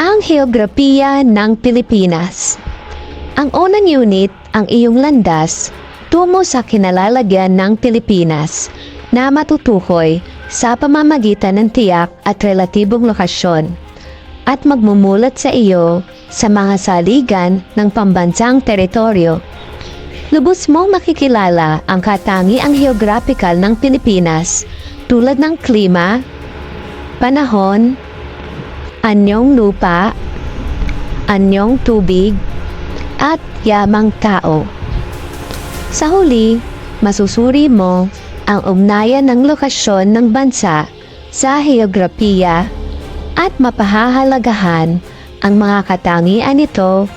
Ang Heograpiya ng Pilipinas Ang unang unit, ang iyong landas, tungo sa kinalalagyan ng Pilipinas na matutukoy sa pamamagitan ng tiyak at relatibong lokasyon at magmumulat sa iyo sa mga saligan ng pambansang teritoryo. Lubos mong makikilala ang katangiang geographical ng Pilipinas tulad ng klima, panahon, anyong lupa, anyong tubig, at yamang tao. Sa huli, masusuri mo ang ugnayan ng lokasyon ng bansa sa heograpiya at mapahahalagahan ang mga katangian nito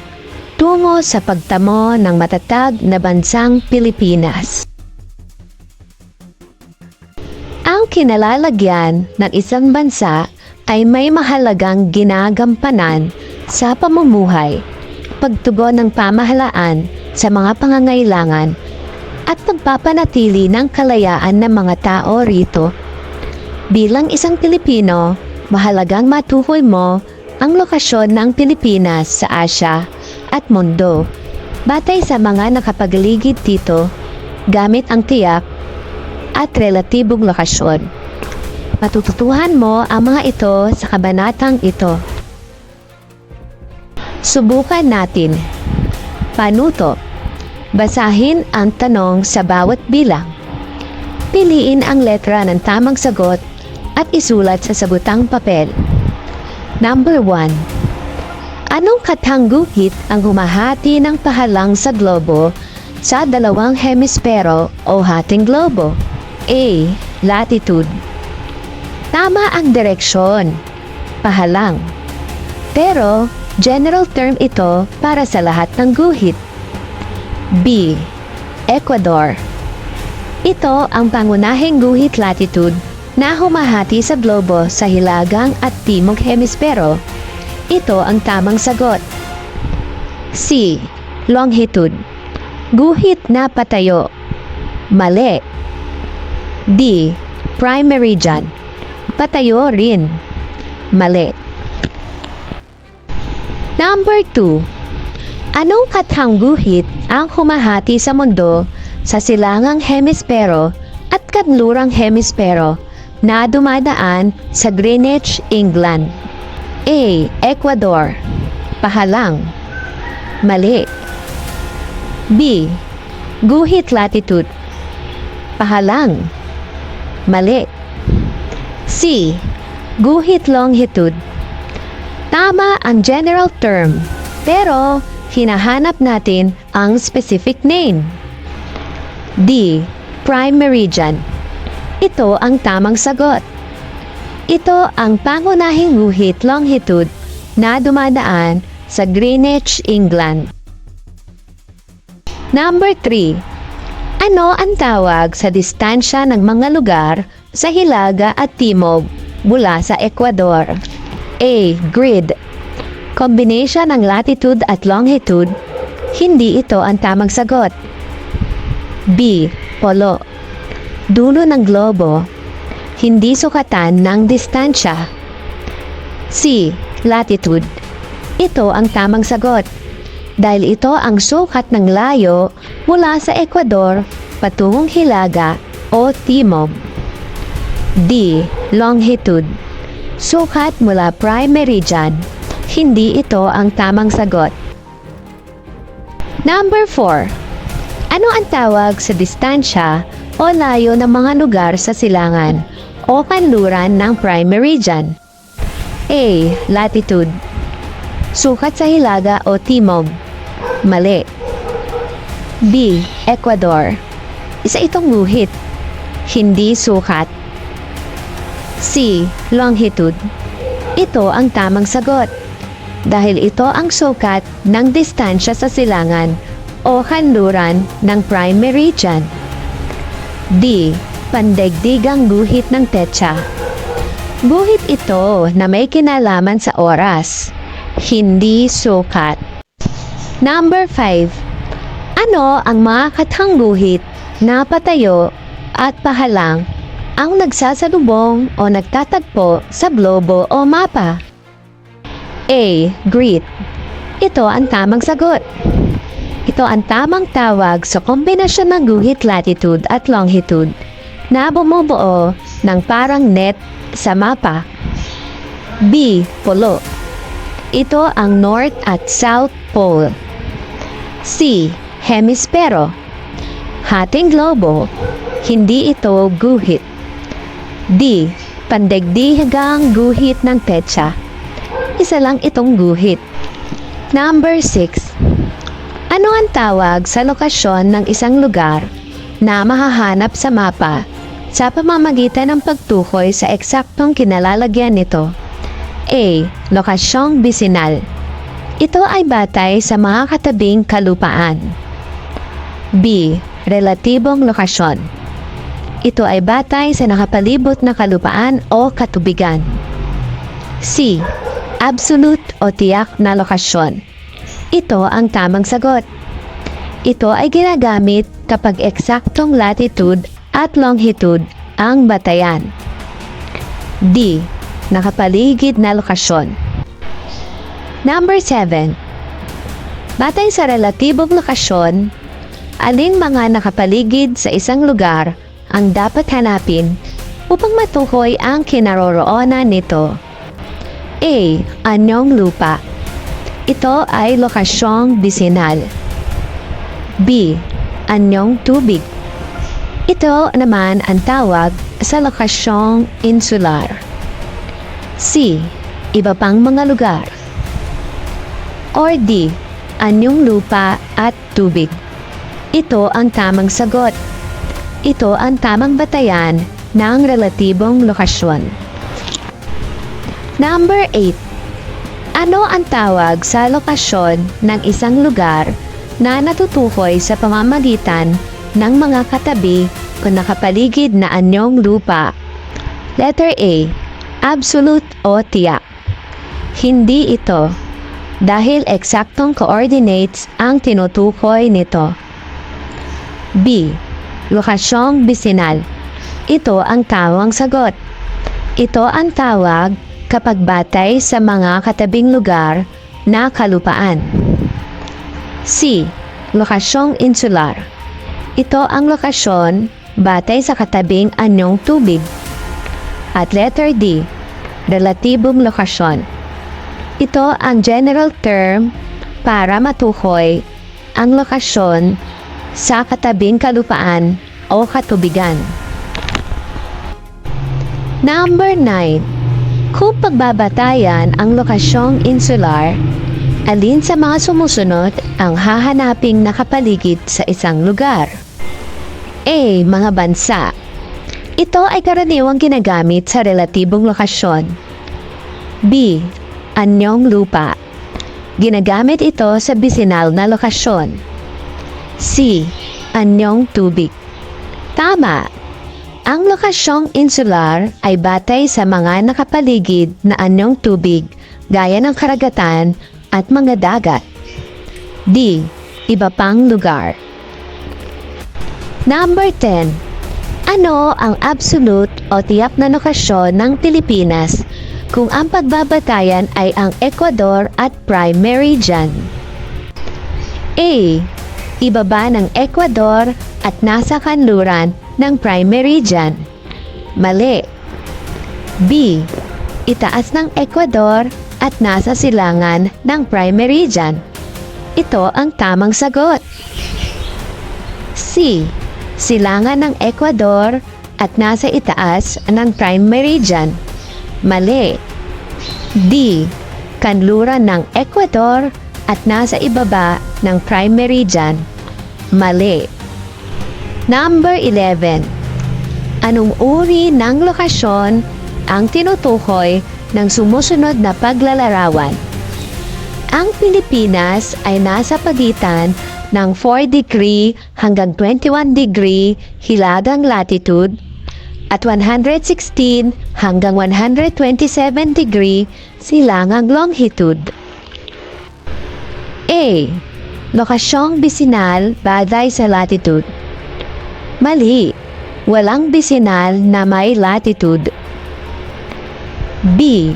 tungo sa pagtamo ng matatag na bansang Pilipinas. Ang kinalalagyan ng isang bansa ay may mahalagang ginagampanan sa pamumuhay, pagtugon ng pamahalaan sa mga pangangailangan at pagpapanatili ng kalayaan ng mga tao rito. Bilang isang Pilipino, mahalagang matukoy mo ang lokasyon ng Pilipinas sa Asya at mundo. Batay sa mga nakapaligid dito, gamit ang tiyak at relatibong lokasyon. Matututuhan mo ang mga ito sa kabanatang ito. Subukan natin. Panuto. Basahin ang tanong sa bawat bilang. Piliin ang letra ng tamang sagot at isulat sa sabutang papel. Number 1. Anong katangguhit ang humahati ng pahalang sa globo sa dalawang hemispero o hating globo? A. Latitude Tama ang direksyon. Pahalang. Pero, general term ito para sa lahat ng guhit. B. Ecuador Ito ang pangunahing guhit latitude na humahati sa globo sa hilagang at timog hemispero. Ito ang tamang sagot. C. Longitude Guhit na patayo. Mali. D. Prime meridian. Patayo rin. Mali. Number 2. Anong katangguhit ang humahati sa mundo sa silangang hemispero at kanlurang hemispero na dumadaan sa Greenwich, England? A. Ecuador. Pahalang. Mali. B. Guhit latitude. Pahalang. Mali. C. Guhit longitude. Tama ang general term, pero hinahanap natin ang specific name. D. Prime meridian. Ito ang tamang sagot. Ito ang pangunahing guhit longitude na dumadaan sa Greenwich, England. Number 3. Ano ang tawag sa distansya ng mga lugar sa Hilaga at Timog mula sa Ecuador? A. Grid Kombinasyon ng latitude at longitude, hindi ito ang tamang sagot. B. Polo Dulo ng globo, hindi sukatan ng distansya. C. Latitude Ito ang tamang sagot dahil ito ang sukat ng layo mula sa Ecuador patungong Hilaga o Timog. D. Longitude Sukat mula prime meridian. Hindi ito ang tamang sagot. Number 4. Ano ang tawag sa distansya o layo ng mga lugar sa silangan o kanluran ng prime meridian? A. Latitude Sukat sa hilaga o timog. Mali. B. Ecuador. Isa itong guhit. Hindi sukat. C. Longitude. Ito ang tamang sagot. Dahil ito ang sukat ng distansya sa silangan o kanluran ng prime meridian. D. Pandaigdigang guhit ng tetsa. Guhit ito na may kinalaman sa oras. Hindi sukat. Number 5. Ano ang mga katangguhit na patayo at pahalang ang nagsasalubong o nagtatagpo sa globo o mapa? A. Grit. Ito ang tamang sagot. Ito ang tamang tawag sa kombinasyon ng guhit latitude at longitude na bumubuo ng parang net sa mapa. B. Polo. Ito ang North at South Pole. C. Hemispero. Hating globo. Hindi ito guhit. D. Pandaigdigang guhit ng petsa. Isa lang itong guhit. Number 6. Ano ang tawag sa lokasyon ng isang lugar na mahahanap sa mapa sa pamamagitan ng pagtukoy sa eksaktong kinalalagyan nito? A. Lokasyong bisinal. Ito ay batay sa mga katabing kalupaan. B. Relatibong lokasyon. Ito ay batay sa nakapalibot na kalupaan o katubigan. C. Absolute o tiyak na lokasyon. Ito ang tamang sagot. Ito ay ginagamit kapag eksaktong latitude at longitude ang batayan. D. Nakapaligid na lokasyon. Number 7. Batay sa relatibong lokasyon, aling mga nakapaligid sa isang lugar ang dapat hanapin upang matukoy ang kinaroroonan nito. A. Anyong lupa. Ito ay lokasyong bisinal. B. Anyong tubig. Ito naman ang tawag sa lokasyong insular. C. Iba pang mga lugar. Or D. Anyong lupa at tubig. Ito ang tamang sagot. Ito ang tamang batayan ng relatibong lokasyon. Number 8. Ano ang tawag sa lokasyon ng isang lugar na natutukoy sa pamamagitan ng mga katabi o nakapaligid na anyong lupa? Letter A. Absolute o tiyak. Hindi ito dahil eksaktong coordinates ang tinutukoy nito. B. Lokasyong bisinal. Ito ang tawang sagot. Ito ang tawag kapag batay sa mga katabing lugar na kalupaan. C. Lokasyong insular. Ito ang lokasyon batay sa katabing anyong tubig. At letter D. Relatibong lokasyon. Ito ang general term para matukoy ang lokasyon sa katabing kalupaan o katubigan. Number 9. Kung pagbabatayan ang lokasyong insular, alin sa mga sumusunod ang hahanaping nakapaligid sa isang lugar? A. Mga bansa. Ito ay karaniwang ginagamit sa relatibong lokasyon. B. Anyong lupa. Ginagamit ito sa bisinal na lokasyon. C. Anyong tubig. Tama. Ang lokasyong insular ay batay sa mga nakapaligid na anyong tubig gaya ng karagatan at mga dagat. D. Iba pang lugar. Number 10. Ano ang absolute o tiyak na lokasyon ng Pilipinas kung ang pagbabatayan ay ang Ecuador at prime meridian? A. Ibaba ng Ecuador at nasa kanluran ng prime meridian. Mali. B. Itaas ng Ecuador at nasa silangan ng prime meridian. Ito ang tamang sagot. C. Silangan ng Ecuador at nasa itaas ng prime meridian. Mali. D. Kanluran ng Ecuador at nasa ibaba ng prime meridian. Mali. Number 11. Anong uri ng lokasyon ang tinutukoy ng sumusunod na paglalarawan? Ang Pilipinas ay nasa pagitan ng 4 degree hanggang 21 degree hilagang latitude at 116 hanggang 127 degree silangang longitude. A. Lokasyong bisinal baday sa latitude. Mali. Walang bisinal na may latitude. B.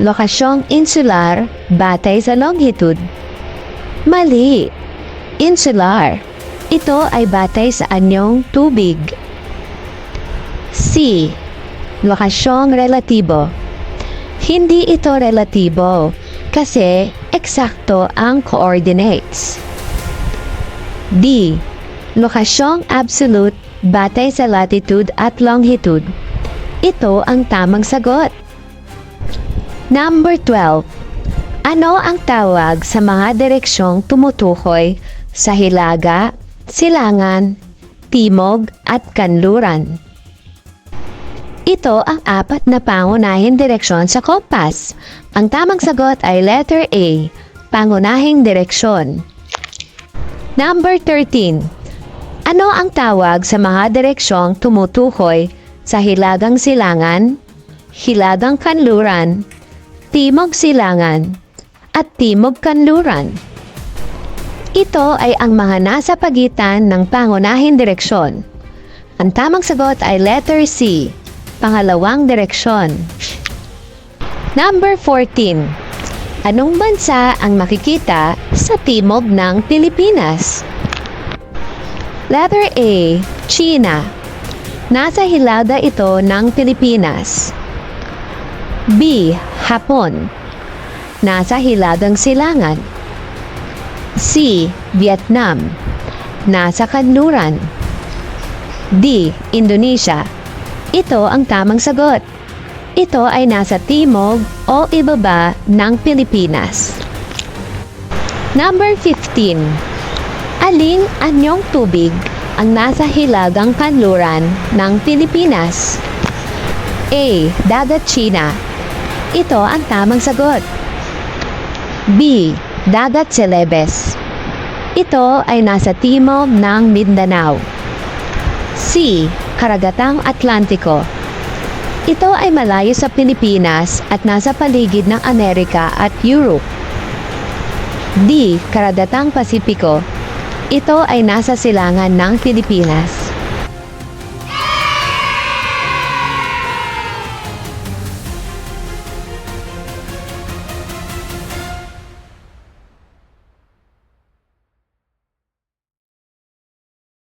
lokasyong insular batay sa longitude. Mali. Insular. Ito ay batay sa anyong tubig. C. Lokasyong relatibo. Hindi ito relatibo kasi eksakto ang coordinates. D. Lokasyong absolute batay sa latitude at longitude. Ito ang tamang sagot. Number 12. Ano ang tawag sa mga direksyong tumutukoy sa hilaga, silangan, timog at kanluran? Ito ang apat na pangunahing direksyon sa kompas. Ang tamang sagot ay letter A, pangunahing direksyon. Number 13. Ano ang tawag sa mga direksyong tumutukoy sa hilagang silangan, hilagang kanluran, timog silangan, at timog kanluran? Ito ay ang mga nasa pagitan ng pangunahing direksyon. Ang tamang sagot ay letter C, pangalawang direksyon. Number 14. Anong bansa ang makikita sa timog ng Pilipinas? Letter A, China. Nasa hilaga ito ng Pilipinas. B, Hapon. Nasa hilagang silangan. C, Vietnam. Nasa kanluran. D, Indonesia. Ito ang tamang sagot. Ito ay nasa timog o ibaba ng Pilipinas. Number 15. Aling anyong tubig ang nasa hilagang kanluran ng Pilipinas? A. Dagat China. Ito ang tamang sagot. B. Dagat Celebes. Ito ay nasa timog ng Mindanao. C. Karagatang Atlantiko. Ito ay malayo sa Pilipinas at nasa paligid ng Amerika at Europe. D. Karagatang Pasipiko. Ito ay nasa silangan ng Pilipinas.